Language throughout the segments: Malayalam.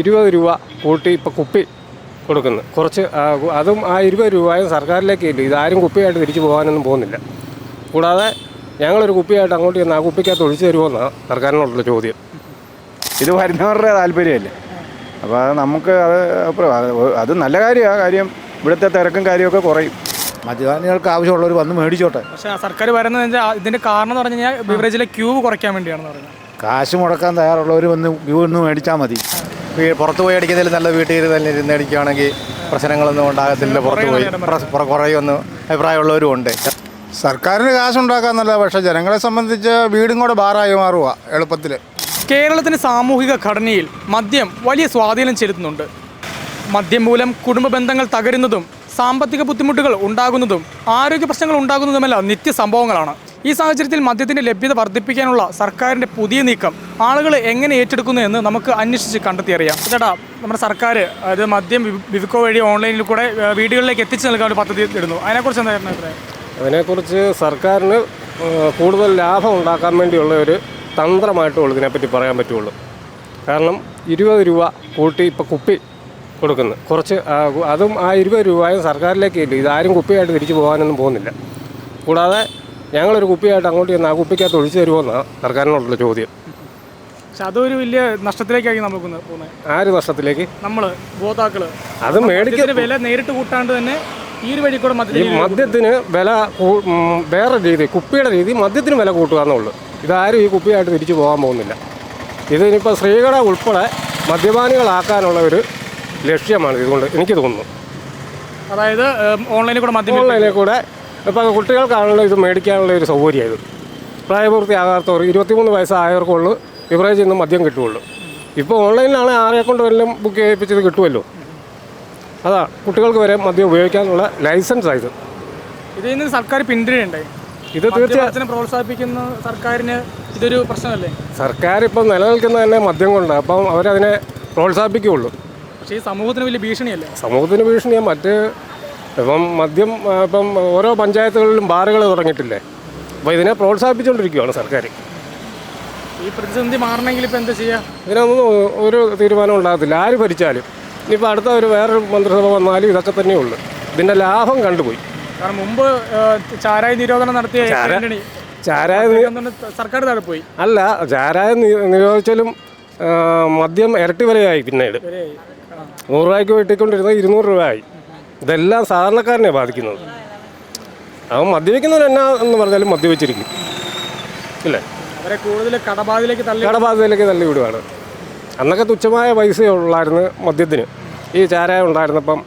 ഇരുപത് രൂപ കൂട്ടി ഇപ്പോൾ കുപ്പി കൊടുക്കുന്നു. കുറച്ച് അതും ആ ഇരുപത് രൂപയും സർക്കാരിലേക്ക് ഇല്ല. ഇതാരും കുപ്പിയായിട്ട് തിരിച്ചു പോകാനൊന്നും പോകുന്നില്ല. കൂടാതെ ഞങ്ങളൊരു കുപ്പിയായിട്ട് അങ്ങോട്ട് ചെന്ന് ആ കുപ്പിക്കകത്ത് ഒഴിച്ചു തരുമോന്നാണ് സർക്കാരിനോടുള്ള ചോദ്യം. ഇത് വരുന്നവരുടെ താല്പര്യമല്ലേ? അപ്പോൾ അത് നമുക്ക് അത് അത് നല്ല കാര്യമാണ് കാര്യം ഇവിടുത്തെ തിരക്കും കാര്യമൊക്കെ കുറയും. മദ്യപാനികൾക്ക് ആവശ്യമുള്ളവർ വന്ന് മേടിച്ചോട്ടെ. പക്ഷേ ആ സർക്കാർ വരുന്നത് ഇതിന്റെ ഇതിന്റെ കാരണം എന്ന് പറഞ്ഞു കഴിഞ്ഞാൽ ബിവറേജിലെ ക്യൂ കുറയ്ക്കാൻ വേണ്ടിയാണെന്ന് പറഞ്ഞത് കാശ് മുടക്കാൻ തയ്യാറുള്ളവർ വന്ന് ക്യൂ ഒന്ന് മേടിച്ചാൽ മതി. പുറത്ത് പോയി അടിക്കുന്നതിൽ നല്ല വീട്ടിൽ തന്നെ ഇരുന്ന് അടിക്കുകയാണെങ്കിൽ പ്രശ്നങ്ങളൊന്നും ഉണ്ടാകത്തില്ല പുറത്ത് പോയി. കുറയുമെന്ന് അഭിപ്രായമുള്ളവരും ഉണ്ട്. സർക്കാരിന് കാശുണ്ടാക്കാന്നല്ല പക്ഷെ ജനങ്ങളെ സംബന്ധിച്ച് വീടും കൂടെ ബാറായി മാറുക എളുപ്പത്തിൽ. കേരളത്തിന്റെ സാമൂഹിക ഘടനയിൽ മദ്യം വലിയ സ്വാധീനം ചെലുത്തുന്നുണ്ട്. മദ്യം മൂലം കുടുംബ ബന്ധങ്ങൾ തകരുന്നതും സാമ്പത്തിക ബുദ്ധിമുട്ടുകൾ ഉണ്ടാകുന്നതും ആരോഗ്യ പ്രശ്നങ്ങൾ ഉണ്ടാകുന്നതുമെല്ലാം നിത്യ സംഭവങ്ങളാണ് ഈ സാഹചര്യത്തിൽ മദ്യത്തിന്റെ ലഭ്യത വർദ്ധിപ്പിക്കാനുള്ള സർക്കാരിന്റെ പുതിയ നീക്കം ആളുകൾ എങ്ങനെ ഏറ്റെടുക്കുന്നു എന്ന് നമുക്ക് അന്വേഷിച്ച് കണ്ടെത്തിയറിയാം. ചേട്ടാ നമ്മുടെ സർക്കാർ അത് മദ്യം വിവിക്കോ വഴി ഓൺലൈനിൽ കൂടെ വീടുകളിലേക്ക് എത്തിച്ചു നൽകാൻ ഒരു പദ്ധതി ഇടുന്നു. അതിനെക്കുറിച്ച് എന്തായിരുന്നു അഭിപ്രായം? അതിനെക്കുറിച്ച് സർക്കാരിന് കൂടുതൽ ലാഭം ഉണ്ടാക്കാൻ വേണ്ടിയുള്ള ഒരു തന്ത്രമായിട്ടുള്ളൂ ഇതിനെപ്പറ്റി പറയാൻ പറ്റുള്ളൂ. കാരണം ഇരുപത് രൂപ കൂട്ടി ഇപ്പോൾ കുപ്പി കൊടുക്കുന്നു. കുറച്ച് അതും ആ ഇരുപത് രൂപയും സർക്കാരിലേക്ക് ഇല്ല. ഇതാരും കുപ്പിയായിട്ട് തിരിച്ചു പോകാനൊന്നും പോകുന്നില്ല. കൂടാതെ ഞങ്ങളൊരു കുപ്പിയായിട്ട് അങ്ങോട്ട് ചെന്ന് ആ കുപ്പിക്കകത്ത് ഒഴിച്ചു തരുമോന്നാണ് സർക്കാരിനോടുള്ള ചോദ്യം. പക്ഷെ അതൊരു വലിയ നമുക്ക് പോകുന്നത്. ആര് നഷ്ടത്തിലേക്ക്? നമ്മൾ ഉപഭോക്താക്കൾ. അത് മേടിക്കുന്ന മദ്യത്തിന് വില നേരിട്ട് കൂട്ടാണ്ട് തന്നെ ഈ ഒരു വഴി കൂടെ ഈ മദ്യത്തിന് വില വേറെ രീതി കുപ്പിയുടെ രീതി മദ്യത്തിന് വില കൂട്ടുക എന്നുള്ളൂ. ഇതാരും ഈ കുപ്പിയായിട്ട് തിരിച്ചു പോകാൻ പോകുന്നില്ല. ഇതിനിപ്പോൾ സ്ത്രീകളെ ഉൾപ്പെടെ മദ്യപാനികളാക്കാനുള്ള ഒരു ലക്ഷ്യമാണ് ഇതുകൊണ്ട് എനിക്ക് തോന്നുന്നു. അതായത് ഓൺലൈനിൽ കൂടെ ഓൺലൈനിൽ കൂടെ ഇപ്പോൾ കുട്ടികൾക്കാണല്ലോ ഇത് മേടിക്കാനുള്ള ഒരു സൗകര്യം ഇത് പ്രായപൂർത്തിയാകാത്തവർ ഇരുപത്തിമൂന്ന് വയസ്സായവർക്കുള്ളൂ ബിവറേജിൽ ഇന്ന് മദ്യം കിട്ടുകയുള്ളൂ. ഇപ്പോൾ ഓൺലൈനിലാണ് ആരെ കൊണ്ട് വല്ലതും ബുക്ക് ചെയ്യിപ്പിച്ചത് കിട്ടുമല്ലോ. അതാ കുട്ടികൾക്ക് വരെ മദ്യം ഉപയോഗിക്കാനുള്ള ലൈസൻസ് ആയത്. ഇതിൽ നിന്ന് സർക്കാർ പിന്തുണയുണ്ടായി ഇത് തീർച്ചയായും പ്രോത്സാഹിപ്പിക്കുന്ന സർക്കാരിന് ഇതൊരു പ്രശ്നമല്ലേ? സർക്കാർ ഇപ്പം നിലനിൽക്കുന്ന തന്നെ മദ്യം കൊണ്ട് അപ്പം അവരതിനെ പ്രോത്സാഹിപ്പിക്കുകയുള്ളൂ. പക്ഷേ ഈ സമൂഹത്തിന് വലിയ ഭീഷണിയല്ലേ? സമൂഹത്തിന് ഭീഷണിയാണ് മറ്റ് ഇപ്പം മദ്യം ഇപ്പം ഓരോ പഞ്ചായത്തുകളിലും ബാറുകൾ തുടങ്ങിയിട്ടില്ലേ? അപ്പോൾ ഇതിനെ പ്രോത്സാഹിപ്പിച്ചുകൊണ്ടിരിക്കുകയാണ് സർക്കാർ ഈ പ്രതിസന്ധി മാറണമെങ്കിൽ ഇപ്പം എന്താ ചെയ്യുക ഇതിനൊന്നും ഒരു തീരുമാനം ഉണ്ടാകത്തില്ല. ആര് ഭരിച്ചാലും. ഇനിയിപ്പോൾ അടുത്ത ഒരു വേറൊരു മന്ത്രിസഭ വന്നാലും ഇതൊക്കെ തന്നെ ഉള്ളു. ഇതിന്റെ ലാഭം കണ്ടുപോയി. കാരണം മുമ്പ് ചാരായ നിരോധനം നടത്തിയ ചാരായ സർക്കാർ തടപ്പോയി പോയി അല്ല ചാരായ നിരോധിച്ചാലും മദ്യം ഇരട്ടി വിലയായി പിന്നീട്. നൂറ് രൂപയ്ക്ക് വെട്ടിക്കൊണ്ടിരുന്നത് ഇരുന്നൂറ് രൂപയായി. ഇതെല്ലാം സാധാരണക്കാരനെ ബാധിക്കുന്നത്. അവൻ മദ്യപിക്കുന്നവൻ എന്നാ എന്ന് പറഞ്ഞാലും മദ്യപിച്ചിരിക്കും. ഇല്ലേ? അവരെ കൂടുതൽ കടബാധയിലേക്ക് തള്ളി കടബാധ്യതയിലേക്ക് തള്ളി വിടുവാണ്. അന്നൊക്കെ തുച്ഛമായ പൈസ ഉള്ളായിരുന്നു മദ്യത്തിന്. ഈ ചാരായം ഉണ്ടായിരുന്നപ്പം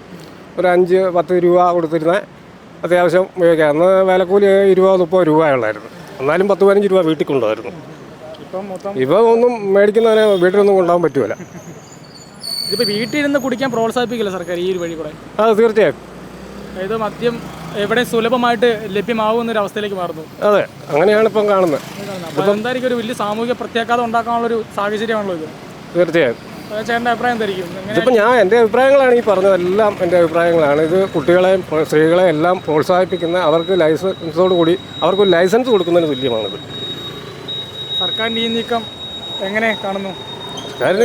ഒരു അഞ്ച് പത്ത് രൂപ കൊടുത്തിരുന്ന അത്യാവശ്യം ഉപയോഗിക്കാം. അന്ന് വിലക്കൂലി ഇരുപത് മുപ്പത് രൂപ ഉള്ളായിരുന്നു. എന്നാലും പത്ത് പതിനഞ്ച് രൂപ വീട്ടിൽ കൊണ്ടുപോയിരുന്നു ഇപ്പം ഒന്നും മേടിക്കുന്നവനെ വീട്ടിലൊന്നും കൊണ്ടുപോകാൻ പറ്റുമല്ല ഇതിപ്പോൾ വീട്ടിലിരുന്ന് കുടിക്കാൻ പ്രോത്സാഹിപ്പിക്കില്ല സർക്കാർ ഈ ഒരു വഴി കൂടെ? അത് തീർച്ചയായും. അതായത് മദ്യം എവിടെ സുലഭമായിട്ട് ലഭ്യമാവുന്ന ഒരു അവസ്ഥയിലേക്ക് മാറുന്നു. അതെ അങ്ങനെയാണ് ഇപ്പം കാണുന്നത്. അപ്പോൾ എന്തായിരിക്കും ഒരു വലിയ സാമൂഹിക പ്രത്യാഘാതം ഉണ്ടാക്കാനുള്ള ഒരു സാഹചര്യമാണല്ലോ ഇത്? തീർച്ചയായും. ചേട്ടന്റെ അഭിപ്രായം എന്തായിരിക്കും? ഇതിപ്പോൾ ഞാൻ എന്റെ അഭിപ്രായങ്ങളാണ് ഈ പറഞ്ഞതെല്ലാം എന്റെ അഭിപ്രായങ്ങളാണ്. ഇത് കുട്ടികളെയും സ്ത്രീകളെയും എല്ലാം പ്രോത്സാഹിപ്പിക്കുന്ന അവർക്ക് ലൈസൻസോട് കൂടി അവർക്ക് ഒരു ലൈസൻസ് കൊടുക്കുന്നതിന് തുല്യമാണിത്. സർക്കാരിന്റെ ഈ നീക്കം എങ്ങനെ കാണുന്നു?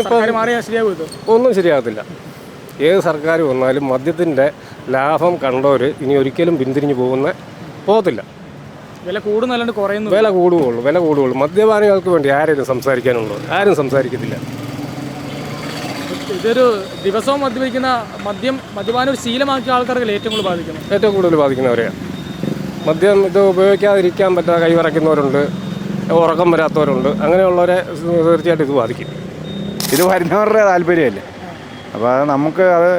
ഇപ്പോൾ മാറിയാൽ ശരിയാകും ഒന്നും ശരിയാകത്തില്ല. ഏത് സർക്കാർ വന്നാലും മദ്യത്തിന്റെ ലാഭം കണ്ടവർ ഇനി ഒരിക്കലും പിന്തിരിഞ്ഞു പോകുന്ന പോകത്തില്ല. വില കൂടുന്നല്ലാണ്ട് കുറയുന്നു. വില കൂടുകയുള്ളൂ വില കൂടുകയുള്ളൂ. മദ്യപാനികൾക്ക് വേണ്ടി ആരെയും സംസാരിക്കാനുള്ളൂ ആരും സംസാരിക്കത്തില്ല. ഇതൊരു ദിവസവും മദ്യപിക്കുന്ന മദ്യം മദ്യപാനം ഒരു ശീലമാക്കിയ ആൾക്കാർക്ക് ഏറ്റവും കൂടുതൽ ബാധിക്കുന്നു. ഏറ്റവും കൂടുതൽ ബാധിക്കുന്നവരെയാണ് മദ്യം ഇത് ഉപയോഗിക്കാതിരിക്കാൻ പറ്റാതെ കൈവറയ്ക്കുന്നവരുണ്ട് ഉറക്കം വരാത്തവരുണ്ട്. അങ്ങനെയുള്ളവരെ തീർച്ചയായിട്ടും ഇത് ബാധിക്കും. ഇത് വരുന്നവരുടെ താല്പര്യമല്ലേ? അപ്പോൾ അത് നമുക്ക് അത്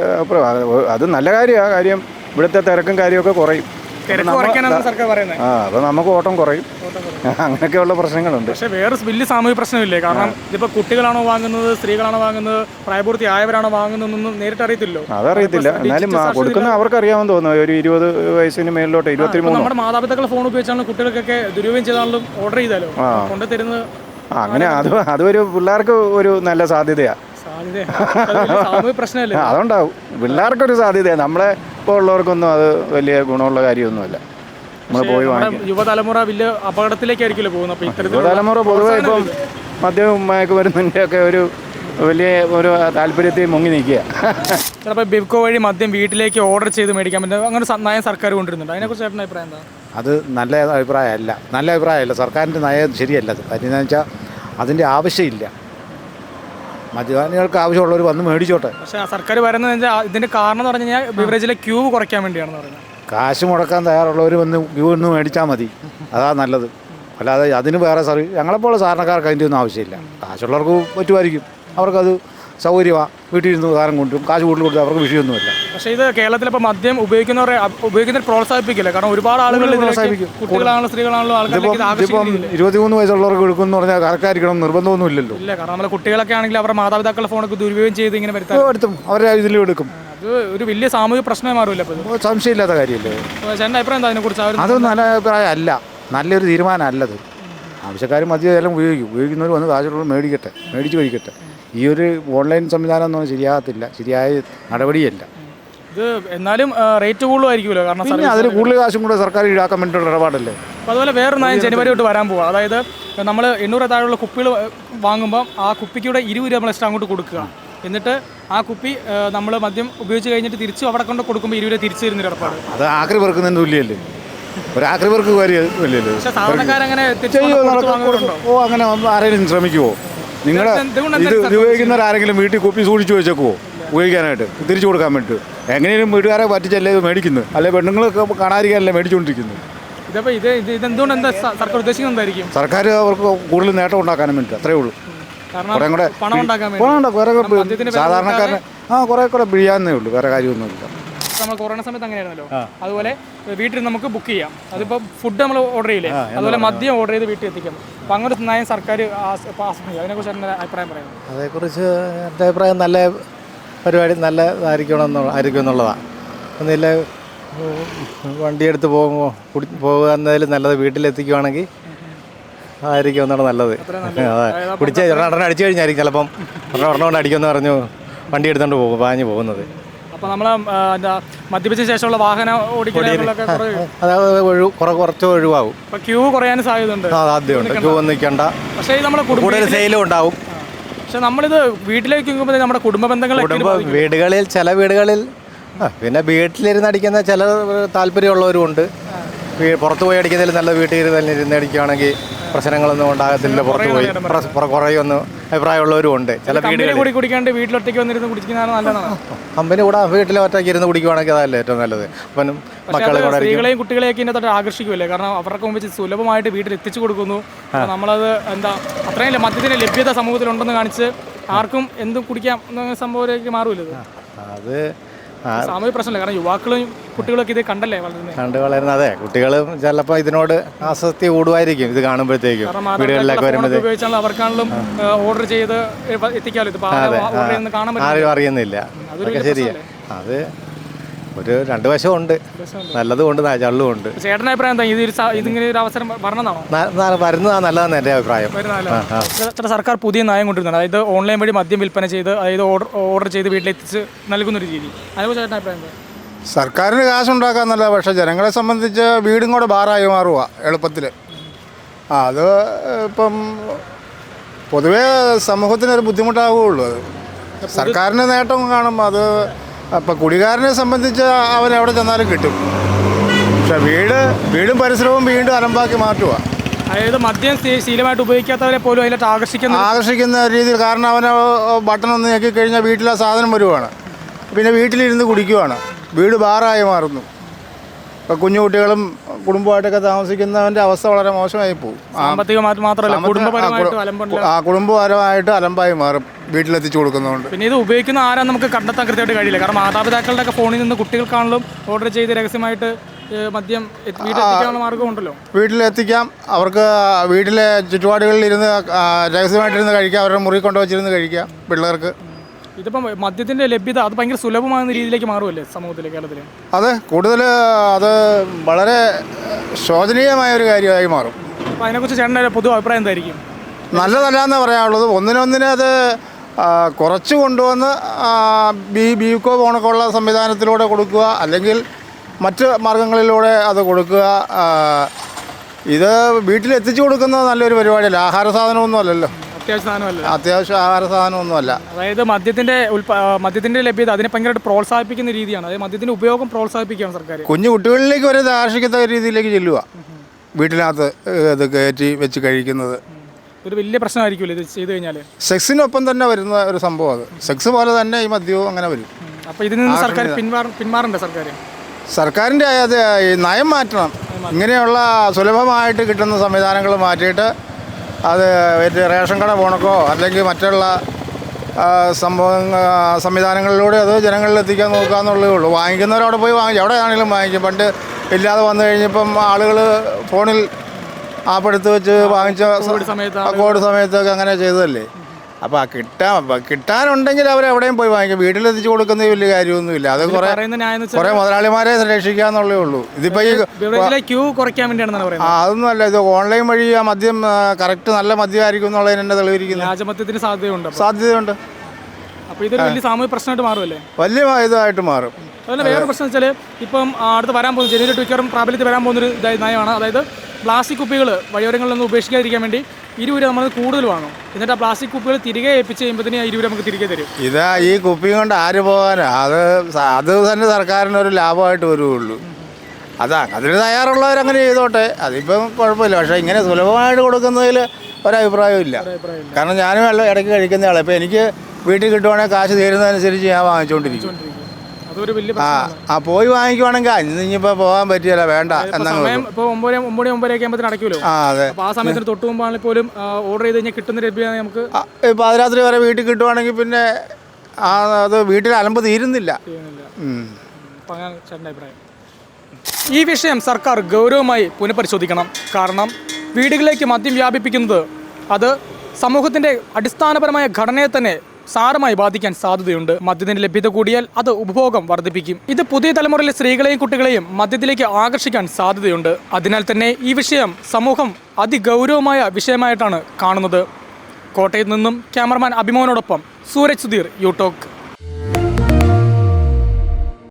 അത് നല്ല കാര്യമാണ് കാര്യം. ഇവിടുത്തെ തിരക്കും കാര്യമൊക്കെ കുറയും. ആ അപ്പൊ നമുക്ക് ഓട്ടം കുറയും. അങ്ങനെയൊക്കെയുള്ള പ്രശ്നങ്ങളുണ്ട്. പക്ഷേ വേറെ വലിയ സാമൂഹ്യ പ്രശ്നമില്ലേ? കാരണം ഇതിപ്പോ കുട്ടികളാണോ വാങ്ങുന്നത് സ്ത്രീകളാണോ വാങ്ങുന്നത് പ്രായപൂർത്തി ആയവരാണോ വാങ്ങുന്നതെന്നൊന്നും നേരിട്ട് അറിയത്തില്ലോ? അതറിയത്തില്ല. എന്നാലും കൊടുക്കുന്ന അവർക്ക് അറിയാമെന്ന് തോന്നുന്നു. ഒരു ഇരുപത് വയസ്സിന് മേളിലോട്ട് ഇരുപത്തി മൂന്ന് നമ്മുടെ മാതാപിതാക്കൾ ഫോൺ ഉപയോഗിച്ചാണ് കുട്ടികൾക്കൊക്കെ ദുരുപയോഗം ചെയ്താലും ഓർഡർ ചെയ്താലോ? കൊണ്ടു തരുന്നത് ആ അങ്ങനെ അത് അതൊരു പിള്ളേർക്ക് ഒരു നല്ല സാധ്യതയാണ് അതുണ്ടാവും. പിള്ളേർക്കൊരു സാധ്യതയാണ് നമ്മളെ ഇപ്പോൾ ഉള്ളവർക്കൊന്നും അത് വലിയ ഗുണമുള്ള കാര്യമൊന്നുമല്ല. നമ്മൾ പോയി വാങ്ങിക്കും. യുവതലമുറ വലിയ അപകടത്തിലേക്കായിരിക്കുമല്ലോ പോകുന്നത്. യുവതലമുറ പൊതുവെ ഇപ്പം മദ്യവും മയക്കുമരുന്നിന്റെ ഒക്കെ ഒരു വലിയ ഒരു താല്പര്യത്തിൽ മുങ്ങി നിൽക്കുക. ചിലപ്പോൾ ബിബ്കോ വഴി മദ്യം വീട്ടിലേക്ക് ഓർഡർ ചെയ്ത് മേടിക്കാൻ പറ്റും അങ്ങനെ നയം സർക്കാർ കൊണ്ടുവരുന്നുണ്ട്. അതിനെക്കുറിച്ച് ചേട്ടന്റെ അഭിപ്രായം എന്താ? അത് നല്ല അഭിപ്രായമല്ല. നല്ല അഭിപ്രായമല്ല. സർക്കാരിന്റെ നയം ശരിയല്ല. അത് കാര്യം എന്താണെന്ന് വെച്ചാൽ അതിന്റെ ആവശ്യമില്ല. മദ്യപാനികൾക്ക് ആവശ്യമുള്ളവർ വന്ന് മേടിച്ചോട്ടെ. പക്ഷേ ആ സർക്കാർ പറയുന്നത് ഇതിന്റെ കാരണം എന്ന് പറഞ്ഞു കഴിഞ്ഞാൽ ബിവറേജിലെ ക്യൂ കുറയ്ക്കാൻ വേണ്ടിയാണെന്ന് കാശ് മുടക്കാൻ തയ്യാറുള്ളവർ വന്ന് ക്യൂ ഒന്ന് മേടിച്ചാൽ മതി. അതാ നല്ലത്. അല്ലാതെ അതിന് വേറെ സർവീസ് ഞങ്ങളെപ്പോലെ സാധാരണക്കാർക്ക് അതിന്റെ ഒന്നും ആവശ്യമില്ല. കാശുള്ളവർക്ക് പറ്റുമായിരിക്കും. അവർക്കത് സൗകര്യമാണ് വീട്ടിൽ ഇരുന്ന് കാരം കൊണ്ടും കാശ് കൂടുതൽ കൊടുത്ത് അവർക്ക് വിഷയമൊന്നുമില്ല. പക്ഷേ ഇത് കേരളത്തിൽ ഇപ്പോൾ മദ്യം ഉപയോഗിക്കുന്നവരെ ഉപയോഗിക്കുന്നവർ പ്രോത്സാഹിപ്പിക്കില്ല. കാരണം ഒരുപാട് ആളുകൾ പ്രോത്സാഹിപ്പിക്കും. കുട്ടികളാണല്ലോ സ്ത്രീകളാണല്ലോ ഇതിപ്പം ആകർഷിക്കുന്ന ഇരുപത്തിമൂന്ന് വയസ്സുള്ളവർക്ക് എടുക്കുമെന്ന് പറഞ്ഞാൽ കറക്റ്റായിരിക്കണം നിർബന്ധമൊന്നും ഇല്ലല്ലോ ഇല്ല കാരണം നമ്മൾ കുട്ടികളൊക്കെ ആണെങ്കിൽ അവരുടെ മാതാപിതാക്കളുടെ ഫോണൊക്കെ ദുരുപയോഗം ചെയ്ത് ഇങ്ങനെ വരുത്താം എടുത്തും. അവരെ ഇതിലും എടുക്കും. അത് ഒരു വലിയ സാമൂഹിക പ്രശ്നമായി മാറില്ല. സംശയമില്ലാത്ത കാര്യമല്ലേ? ചേട്ടൻ ചേട്ടന്റെ അഭിപ്രായം എന്താ അതിനെക്കുറിച്ച്? അത് നല്ല അഭിപ്രായം അല്ല. നല്ലൊരു തീരുമാനമല്ലത് ആവശ്യക്കാർ മദ്യം എല്ലാം ഉപയോഗിക്കും. ഉപയോഗിക്കുന്നവർ വന്ന് കാശുള്ളവർ മേടിക്കട്ടെ. മേടിച്ച് കഴിക്കട്ടെ. ഈ ഒരു ഓൺലൈൻ സംവിധാനം ഒന്നും ശരിയാകത്തില്ല ശരിയായ നടപടിയല്ല. ഇത് എന്നാലും റേറ്റ് കൂടുതലായിരിക്കുമല്ലോ കാരണം പിന്നെ അതിൽ കൂടുതൽ കാശും കൂടെ സർക്കാർ ഈടാക്കാൻ വേണ്ടിയിട്ടുള്ള ഇടപാടല്ലേ? അപ്പോൾ അതുപോലെ വേറെ നയം ജനുവരി തൊട്ട് വരാൻ പോവുക അതായത് നമ്മൾ എണ്ണൂറ് താഴെയുള്ള കുപ്പികൾ വാങ്ങുമ്പോൾ ആ കുപ്പിക്കൂടെ ഇരുപത് രൂപ നമ്മൾ എക്സ്ട്രാ അങ്ങോട്ട് കൊടുക്കുക. എന്നിട്ട് ആ കുപ്പി നമ്മൾ മദ്യം ഉപയോഗിച്ച് കഴിഞ്ഞിട്ട് തിരിച്ചു അവിടെ കൊണ്ട് കൊടുക്കുമ്പോൾ ഇരുപത് രൂപ തിരിച്ചു തരുന്ന ഇടപാട്. അത് ആക്രി പെറുക്കുന്നതിന് തുല്യല്ലേ? ഒരു ആക്രി പെറുക്ക് കാര്യമില്ലല്ലോ സാധാരണക്കാരങ്ങനെ ഓ അങ്ങനെ ആരെങ്കിലും ശ്രമിക്കുമോ നിങ്ങൾ ഇത് ഉപയോഗിക്കുന്നവർ ആരെങ്കിലും വീട്ടിൽ കുപ്പി സൂക്ഷിച്ചു വെച്ചേക്കുവോ? ഉപയോഗിക്കാനായിട്ട്. തിരിച്ചു കൊടുക്കാൻ വേണ്ടിയിട്ട് എങ്ങനെയും വീട്ടുകാരെ പറ്റിച്ചല്ലേ ഇത് മേടിക്കുന്നത് അല്ലെ പെണ്ണുങ്ങളൊക്കെ കാണാതിരിക്കാനല്ലേ മേടിച്ചുകൊണ്ടിരിക്കുന്നത് സർക്കാർ അവർക്ക് കൂടുതൽ നേട്ടം ഉണ്ടാക്കാനും വേണ്ടി അത്രേ ഉള്ളൂ. കുറേ കൂടെ പണം ഉണ്ടാക്കാൻ വേറെ സാധാരണക്കാരന് ആ കുറേ കൂടെ പിഴിയാന്നേ ഉള്ളൂ. വേറെ കാര്യമൊന്നുമില്ല. നമ്മൾ കൊറോണ സമയത്ത് അങ്ങനെയായിരുന്നല്ലോ. അതുപോലെ വീട്ടിൽ നമുക്ക് ബുക്ക് ചെയ്യാം. അതിപ്പോൾ ഫുഡ് നമ്മൾ ഓർഡർ ചെയ്യില്ലേ? അതുപോലെ മദ്യം ഓർഡർ ചെയ്ത് വീട്ടിൽ എത്തിക്കാം. അപ്പം അങ്ങനെ നയം സർക്കാർ അതിനെ കുറിച്ച് അതിനെക്കുറിച്ച് എന്റെ അഭിപ്രായം പറയുന്നത്? അതേക്കുറിച്ച് എന്റെ അഭിപ്രായം നല്ല പരിപാടി നല്ലതായിരിക്കണം ആയിരിക്കും എന്നുള്ളതാണ് ഒന്നില്ല വണ്ടിയെടുത്ത് പോകുമ്പോൾ കുടി പോകുക എന്നതിൽ നല്ലത് വീട്ടിലെത്തിക്കുവാണെങ്കിൽ ആയിരിക്കും എന്നാണ് നല്ലത്. അതെ. കുടിച്ച് ഒരെണ്ണം അടിച്ചു കഴിഞ്ഞായിരിക്കും ചിലപ്പം. ഒരെണ്ണം ഒരെണ്ണം അടിക്കുമെന്ന് പറഞ്ഞു വണ്ടി എടുത്തുകൊണ്ട് പോകും പാഞ്ഞു പോകുന്നത്. അപ്പോൾ നമ്മൾ എന്താ മദ്യപിച്ച ശേഷമുള്ള വാഹനം ഓടിക്കുന്നതിലൊക്കെ അതായത് കുറച്ച് ഒഴിവാകും. ഇപ്പോൾ ക്യൂ കുറയാൻ സാധ്യതയുണ്ട്. ക്യൂ നിൽക്കണ്ട. പക്ഷേ നമ്മുടെ കുടുംബ കൂടുതൽ സെയിലും ഉണ്ടാവും പക്ഷെ നമ്മളിത് വീട്ടിലേക്ക് നോക്കുമ്പോൾ നമ്മുടെ കുടുംബ ബന്ധങ്ങൾ കുടുംബ വീടുകളിൽ ചില വീടുകളിൽ പിന്നെ വീട്ടിലിരുന്ന് അടിക്കുന്ന ചില താല്പര്യമുള്ളവരും ഉണ്ട്. പുറത്ത് പോയി അടിക്കുന്നതിൽ നല്ല വീട്ടിൽ തന്നെ ഇരുന്ന് അടിക്കുകയാണെങ്കിൽ പ്രശ്നങ്ങളൊന്നും ഉണ്ടാകത്തില്ല പുറത്ത് പോയി. കുറയൊന്നും അഭിപ്രായമുള്ളവരും ഉണ്ട്. ചില കൂടി കുടിക്കാണ്ട് വീട്ടിലൊറ്റയ്ക്ക് വന്നിരുന്ന് കുടിക്കുന്നതാണ് നല്ലതാണ്. കമ്പനി കൂടെ വീട്ടിൽ ഒറ്റയ്ക്ക് ഇരുന്ന് കുടിക്കുവാണെങ്കിൽ അതല്ലേ ഏറ്റവും നല്ലത്. പക്ഷേ മക്കളെ കൂടെ സ്ത്രീകളെയും കുട്ടികളെയൊക്കെ ഇതിനകത്തോട്ട് ആകർഷിക്കുമല്ലേ കാരണം അവർക്ക് മുമ്പ് സുലഭമായിട്ട് വീട്ടിൽ എത്തിച്ചു കൊടുക്കുന്നു. നമ്മളത് എന്താ അത്രയും മദ്യത്തിന്റെ ലഭ്യത സമൂഹത്തിലുണ്ടെന്ന് കാണിച്ച് ആർക്കും എന്തും കുടിക്കാം എന്ന സംഭവത്തിലേക്ക് മാറുമല്ലോ ഇത്? അത് ആ, സാമൂഹിക പ്രശ്നമല്ല? കാരണം യുവാക്കളും കുട്ടികളൊക്കെ ഇത് കണ്ടല്ലേ വളരുന്നത് കണ്ട് വളരുന്നത്. അതെ കുട്ടികളും ചിലപ്പോൾ ഇതിനോട് ആസക്തി കൂടുമായിരിക്കും. ഇത് കാണുമ്പോഴത്തേക്കും വീടുകളിലൊക്കെ ഉപയോഗിച്ചാൽ അവർക്കാണെങ്കിലും ഓർഡർ ചെയ്ത് എത്തിക്കാമല്ലോ? ഇത് ആരും അറിയുന്നില്ല. അതൊക്കെ ശരിയാണ് ശരിയാ. അത് ഒരു രണ്ട് വശമുണ്ട്. നല്ലതും ഉണ്ട് ചള്ളും ഉണ്ട് ചേട്ടന്റെ അഭിപ്രായം എന്താ? ഇത് ഒരു ഇതിങ്ങനെ ഒരു അവസരം വരണമെന്നാണോ? വരുന്നതാണ് നല്ലതെന്ന് എന്റെ അഭിപ്രായം? സർക്കാർ പുതിയ നയം കൊണ്ടുവരുന്നുണ്ട്. അതായത് ഓൺലൈൻ വഴി മദ്യം വിൽപ്പന ചെയ്ത് അതായത് ഓർഡർ ഓർഡർ ചെയ്ത് വീട്ടിലെത്തിച്ച് നൽകുന്ന ഒരു രീതി. അതിനെക്കുറിച്ച് ചേട്ടന്റെ അഭിപ്രായം എന്താ? സർക്കാരിന് കാശുണ്ടാക്കാൻ നല്ല പക്ഷേ ജനങ്ങളെ സംബന്ധിച്ച് വീടും കൂടെ ബാറായി മാറുക എളുപ്പത്തിൽ ആ അത് ഇപ്പം പൊതുവേ സമൂഹത്തിനൊരു ബുദ്ധിമുട്ടാവുകയുള്ളൂ. അത് സർക്കാരിന് നേട്ടം കാണുമ്പോൾ അത് ഇപ്പം കുടികാരനെ സംബന്ധിച്ച് അവൻ എവിടെ ചെന്നാലും കിട്ടും. പക്ഷെ വീട് വീടും പരിസരവും വീണ്ടും അലമ്പാക്കി മാറ്റുക അതായത് മദ്യം ശീലമായിട്ട് ഉപയോഗിക്കാത്തവരെ പോലും അതിലോട്ട് ആകർഷിക്കുന്ന ആകർഷിക്കുന്ന രീതിയിൽ കാരണം അവന് ബട്ടൺ ഒന്ന് ഞെക്കി കഴിഞ്ഞാൽ വീട്ടിലെ സാധനം വരുവാണ്. പിന്നെ വീട്ടിലിരുന്ന് കുടിക്കുവാണ്. വീട് ബാറായി മാറുന്നു. ഇപ്പം കുഞ്ഞു കുട്ടികളും കുടുംബമായിട്ടൊക്കെ താമസിക്കുന്നവന്റെ അവസ്ഥ വളരെ മോശമായി പോകും ആ കുടുംബപരമായിട്ട് അലമ്പായി മാറും വീട്ടിലെത്തിച്ചു കൊടുക്കുന്നതുകൊണ്ട്. പിന്നെ ഇത് ഉപയോഗിക്കുന്ന ആരാ നമുക്ക് കണ്ടെത്താൻ കൃത്യമായിട്ട് കഴിയില്ല. കാരണം മാതാപിതാക്കളുടെ ഒക്കെ ഫോണിൽ നിന്ന് കുട്ടികൾക്കാണെങ്കിലും ഓർഡർ ചെയ്ത് രഹസ്യമായിട്ട് മദ്യം മാർഗമുണ്ടല്ലോ വീട്ടിലെത്തിക്കാം. അവർക്ക് വീട്ടിലെ ചുറ്റുപാടുകളിൽ ഇരുന്ന് രഹസ്യമായിട്ടിരുന്ന് കഴിക്കാം അവരുടെ മുറി കൊണ്ടുവച്ചിരുന്ന് കഴിക്കാം പിള്ളേർക്ക്. ഇതിപ്പം മദ്യത്തിന്റെ ലഭ്യത അത് ഭയങ്കര സുലഭമാകുന്ന രീതിയിലേക്ക് മാറുമല്ലേ സമൂഹത്തിലെ കേരളത്തിൽ അതെ കൂടുതൽ അത് വളരെ ശോചനീയമായ ഒരു കാര്യമായി മാറും. അപ്പോൾ അതിനെക്കുറിച്ച് ചേട്ടന്റെ പൊതു അഭിപ്രായം എന്തായിരിക്കും? നല്ലതല്ല എന്ന് പറയാനുള്ളത് ഒന്നിനൊന്നിനെ അത് കുറച്ച് കൊണ്ടുവന്ന് ബി ബി ബീക്കോ പോണക്കുള്ള സംവിധാനത്തിലൂടെ കൊടുക്കുക അല്ലെങ്കിൽ മറ്റ് മാർഗങ്ങളിലൂടെ അത് കൊടുക്കുക ഇത് വീട്ടിൽ എത്തിച്ചു കൊടുക്കുന്നത് നല്ലൊരു പരിപാടിയല്ല. ആഹാര സാധനമൊന്നും അല്ലല്ലോ. അത്യാവശ്യ സാധനമല്ല അത്യാവശ്യം ആഹാര സാധനമൊന്നുമല്ല. അതായത് മദ്യത്തിന്റെ ആ, മദ്യത്തിന്റെ ലഭ്യത അതിനെ ഭയങ്കരമായിട്ട് പ്രോത്സാഹിപ്പിക്കുന്ന രീതിയാണ്. അതായത് മദ്യത്തിന്റെ ഉപയോഗം പ്രോത്സാഹിപ്പിക്കുകയാണ് സർക്കാർ. കുഞ്ഞു കുട്ടികളിലേക്ക് വരെ ഇത് ആകർഷിക്കത്തക്ക രീതിയിലേക്ക് ചെല്ലുക വീട്ടിനകത്ത് ഇത് കയറ്റി വെച്ച് കഴിക്കുന്നത്. ഒരു വലിയ പ്രശ്നമായിരിക്കുമല്ലോ ഇത് ചെയ്തു കഴിഞ്ഞാൽ സെക്സിനൊപ്പം തന്നെ വരുന്ന ഒരു സംഭവം അത്. സെക്സ് പോലെ തന്നെ ഈ മദ്യവും അങ്ങനെ വരും. അപ്പോൾ ഇതിൽ നിന്ന് സർക്കാർ പിന്മാറ പിന്മാറണ്ട സർക്കാർ സർക്കാരിന്റെ അത് ഈ നയം മാറ്റണം. ഇങ്ങനെയുള്ള സുലഭമായിട്ട് കിട്ടുന്ന സംവിധാനങ്ങൾ മാറ്റിയിട്ട് അത് റേഷൻ കട പോണക്കോ അല്ലെങ്കിൽ മറ്റുള്ള സംഭവം സംവിധാനങ്ങളിലൂടെ അത് ജനങ്ങളിൽ എത്തിക്കാൻ നോക്കുക എന്നുള്ളതേ ഉള്ളൂ. വാങ്ങിക്കുന്നവരവിടെ പോയി വാങ്ങിക്കും എവിടെയാണെങ്കിലും വാങ്ങിക്കും. പണ്ട് ഇല്ലാതെ വന്നു കഴിഞ്ഞപ്പം ആളുകൾ ഫോണിൽ ആപ്പ് എടുത്ത് വെച്ച് വാങ്ങിച്ച കോവിഡ് സമയത്തൊക്കെ അങ്ങനെ ചെയ്തതല്ലേ? അപ്പോൾ ആ കിട്ടാൻ കിട്ടാനുണ്ടെങ്കിൽ അവരെവിടെയും പോയി വാങ്ങിക്കും. വീട്ടിലെത്തിച്ച് കൊടുക്കുന്നതിൽ വലിയ കാര്യമൊന്നുമില്ല. അത് കുറേ കുറെ മുതലാളിമാരെ രക്ഷിക്കാന്നുള്ളേ ഉള്ളൂ. ഇതിപ്പോ ഈ അല്ല ക്യൂ കുറയ്ക്കാൻ ആ പറയുന്നത് അതൊന്നുമല്ല ഇത് ഓൺലൈൻ വഴി ആ മദ്യം കറക്റ്റ് നല്ല മദ്യമായിരിക്കും എന്നുള്ളതിന് എന്നെ തെളിവിരിക്കുന്നത് രാജമത്യത്തിന് സാധ്യതയുണ്ട്. സാധ്യതയുണ്ട്. അപ്പോൾ ഇതൊരു വലിയ സാമൂഹിക പ്രശ്നമായിട്ട് മാറുമല്ലേ? വലിയ ഇതായിട്ട് മാറും. അതുപോലെ വേറെ പ്രശ്നം വെച്ചാൽ ഇപ്പം അടുത്ത് വരാൻ പോകുന്ന ജനുവരി ട്വിറ്ററും പ്രാബല്യത്തിൽ വരാൻ പോകുന്നൊരു ഇതായി നയമാണ്. അതായത് പ്ലാസ്റ്റിക് കുപ്പികൾ വഴിയോരങ്ങളിൽ നിന്ന് ഉപേക്ഷിക്കാതിരിക്കാൻ വേണ്ടി ഇരുപത് രൂപ നമ്മൾ കൂടുതൽ വാങ്ങും. എന്നിട്ട് ആ പ്ലാസ്റ്റിക് കുപ്പികൾ തിരികെ ഏൽപ്പിച്ച് കഴിയുമ്പോഴത്തേന് ആ ഇരുപത് നമുക്ക് തിരികെ തരും. ഇതാ ഈ കുപ്പിയും കൊണ്ട് ആര് പോകാനാ? അത് സ- അത് തന്നെ സർക്കാരിന് ഒരു ലാഭമായിട്ട് വരുള്ളൂ അതാ അതിന് തയ്യാറുള്ളവരങ്ങനെ ചെയ്തോട്ടെ. അതിപ്പം കുഴപ്പമില്ല. പക്ഷേ ഇങ്ങനെ സുലഭമായിട്ട് കൊടുക്കുന്നതിൽ ഒരഭിപ്രായമില്ല കാരണം ഞാനും വെള്ളം ഇടയ്ക്ക് കഴിക്കുന്ന ആളാണ് ഇപ്പം എനിക്ക് വീട്ടിൽ കിട്ടുവാണെങ്കിൽ കാശ് തീരുന്നതനുസരിച്ച് ഞാൻ വാങ്ങിച്ചുകൊണ്ടിരിക്കും ആ ആ പോയി വാങ്ങിക്കുവാണെങ്കിൽ ഇനിയിപ്പോൾ പോകാൻ പറ്റിയല്ല വേണ്ട ഇപ്പൊ എന്നങ്ങ്. ഇപ്പോൾ ഒമ്പത് ഒമ്പത് ഒമ്പതരയൊക്കെ ആകുമ്പോൾ അടയ്ക്കുമല്ലോ ആ അതെ. അപ്പോൾ ആ സമയത്തിന് തൊട്ട് മുമ്പാണെങ്കിൽ പോലും ഓർഡർ ചെയ്ത് കഴിഞ്ഞാൽ കിട്ടുന്ന നമുക്ക് ആ, ഈ പാതിരാത്രി വരെ വീട്ടിൽ കിട്ടുവാണെങ്കിൽ പിന്നെ ആ അത് വീട്ടിൽ അലമ്പ് തീരുന്നില്ല. ചെയ്യുന്നില്ല ഉം. അപ്പോൾ അങ്ങനെ ചേട്ടന്റെ അഭിപ്രായം. ഈ വിഷയം സർക്കാർ ഗൗരവമായി പുനഃപരിശോധിക്കണം. കാരണം വീടുകളിലേക്ക് മദ്യം വ്യാപിപ്പിക്കുന്നത് അത് സമൂഹത്തിന്റെ അടിസ്ഥാനപരമായ ഘടനയെ തന്നെ സാരമായി ബാധിക്കാൻ സാധ്യതയുണ്ട്. മദ്യത്തിന് ലഭ്യത കൂടിയാൽ അത് ഉപഭോഗം വർദ്ധിപ്പിക്കും. ഇത് പുതിയ തലമുറയിലെ സ്ത്രീകളെയും കുട്ടികളെയും മദ്യത്തിലേക്ക് ആകർഷിക്കാൻ സാധ്യതയുണ്ട്. അതിനാൽ തന്നെ ഈ വിഷയം സമൂഹം അതിഗൗരവമായ വിഷയമായിട്ടാണ് കാണുന്നത്. കോട്ടയത്ത് നിന്നും ക്യാമറമാൻ അഭിമോനോടൊപ്പം സൂരജ് സുധീർ യൂടോക്ക്